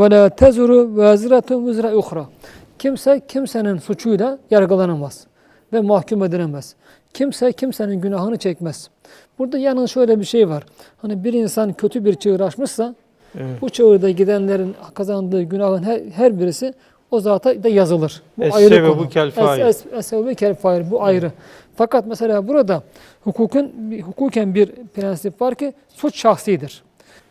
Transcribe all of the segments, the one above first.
Ve la tezuru vaziratun vizra uhra. Kimse kimsenin suçuyla yargılanamaz ve mahkum edilemez. Kimse kimsenin günahını çekmez. Burada yalnız şöyle bir şey var. Hani bir insan kötü bir çığır açmışsa Evet. bu çığırda gidenlerin kazandığı günahın her, her birisi o zata da yazılır. Bu Es ayrı konu. kel Es- es- es sebebu kel fail. Bu ayrı. Fakat mesela burada hukukun hukuken bir prensip var ki suç şahsidir.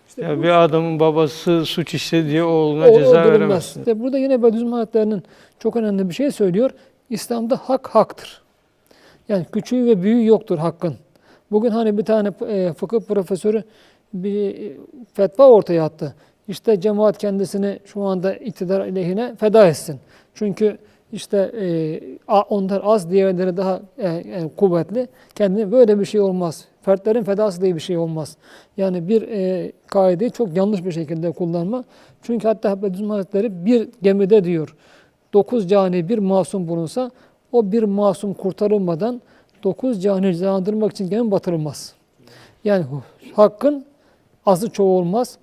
İşte Ya bu- bir adamın babası suç işledi diye oğluna o ceza veremezsin. İşte burada yine Bediüzzaman Hazretleri'nin çok önemli bir şey söylüyor. İslam'da hak haktır. Yani küçüğü ve büyüğü yoktur hakkın. Bugün hani bir tane e, fıkıh profesörü bir e, fetva ortaya attı. İşte cemaat kendisini şu anda iktidar aleyhine feda etsin. Çünkü işte e, onlar az, diğerleri daha e, yani kuvvetli. Kendine böyle bir şey olmaz. Fertlerin fedası diye bir şey olmaz. Yani bir e, kaideyi çok yanlış bir şekilde kullanma. Çünkü hatta Bediüzzaman Hazretleri bir gemide diyor, dokuz cani bir masum bulunsa o bir masum kurtarılmadan dokuz cani cezalandırmak için gemi batırılmaz. Yani hakkın azı çoğu olmaz.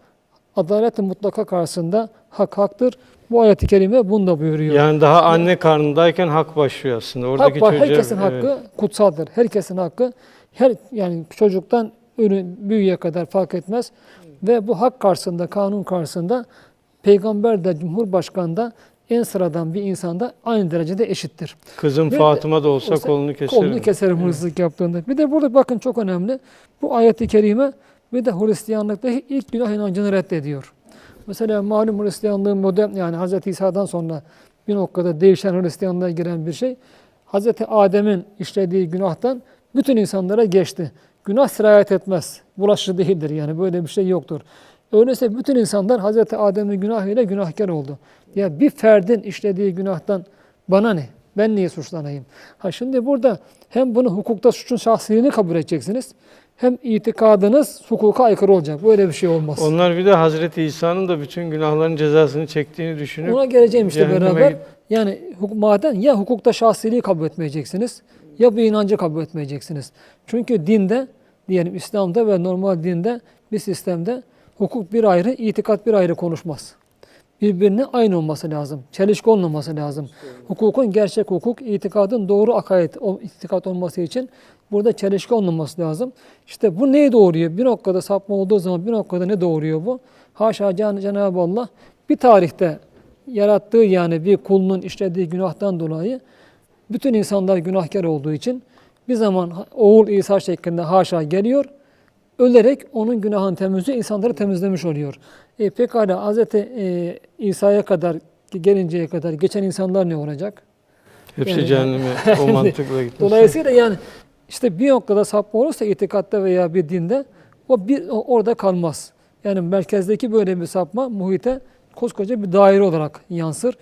Adalet-i mutlaka karşısında hak haktır. Bu ayet-i kerime bunu da buyuruyor. Yani daha anne karnındayken hak başlıyor aslında. Hak Oradaki var. çocuğa- Herkesin evet. hakkı kutsaldır. Herkesin hakkı her yani çocuktan ürün büyüğe kadar fark etmez. Ve bu hak karşısında, kanun karşısında peygamber de, cumhurbaşkanı da en sıradan bir insanda aynı derecede eşittir. Kızım Ve- Fatıma da olsa, olsa kolunu keserim. Kolunu keserim hırsızlık yaptığında. Bir de burada bakın çok önemli. Bu ayet-i kerime bir de Hristiyanlıktaki ilk günah inancını reddediyor. Mesela malum Hristiyanlığın modern yani Hz. İsa'dan sonra bir noktada değişen Hristiyanlığa giren bir şey. Hz. Adem'in işlediği günahtan bütün insanlara geçti. Günah sirayet etmez. Bulaşıcı değildir yani böyle bir şey yoktur. Öyleyse bütün insanlar Hz. Adem'in günahıyla günahkar oldu. Ya bir ferdin işlediği günahtan bana ne? Ben niye suçlanayım? Ha şimdi burada hem bunu hukukta suçun şahsiliğini kabul edeceksiniz. Hem itikadınız hukuka aykırı olacak. Böyle bir şey olmaz. Onlar bir de Hazreti İsa'nın da bütün günahların cezasını çektiğini düşünüp Ona geleceğim işte beraber. git- Yani maden ya hukukta şahsiliği kabul etmeyeceksiniz ya bu inancı kabul etmeyeceksiniz. Çünkü dinde diyelim İslam'da ve normal dinde bir sistemde hukuk bir ayrı, itikat bir ayrı konuşmaz. Birbirine aynı olması lazım. Çelişki olmaması lazım. Hukukun gerçek hukuk, itikadın doğru akaid, o itikat olması için burada çelişki olmaması lazım. İşte bu neyi doğuruyor? Bir noktada sapma olduğu zaman bir noktada ne doğuruyor bu? Haşa Can, Cenab-ı Allah bir tarihte yarattığı yani bir kulunun işlediği günahtan dolayı bütün insanlar günahkar olduğu için bir zaman oğul İsa şeklinde haşa geliyor. Ölerek onun günahını temizliyor, insanları temizlemiş oluyor. E, pekala Hz. E, İsa'ya kadar gelinceye kadar geçen insanlar ne olacak? hepsi Yani- cehenneme o mantıkla gitmesi. Dolayısıyla yani işte bir noktada sapma olursa itikatta veya bir dinde o bir o orada kalmaz. Yani merkezdeki böyle bir sapma muhite koskoca bir daire olarak yansır.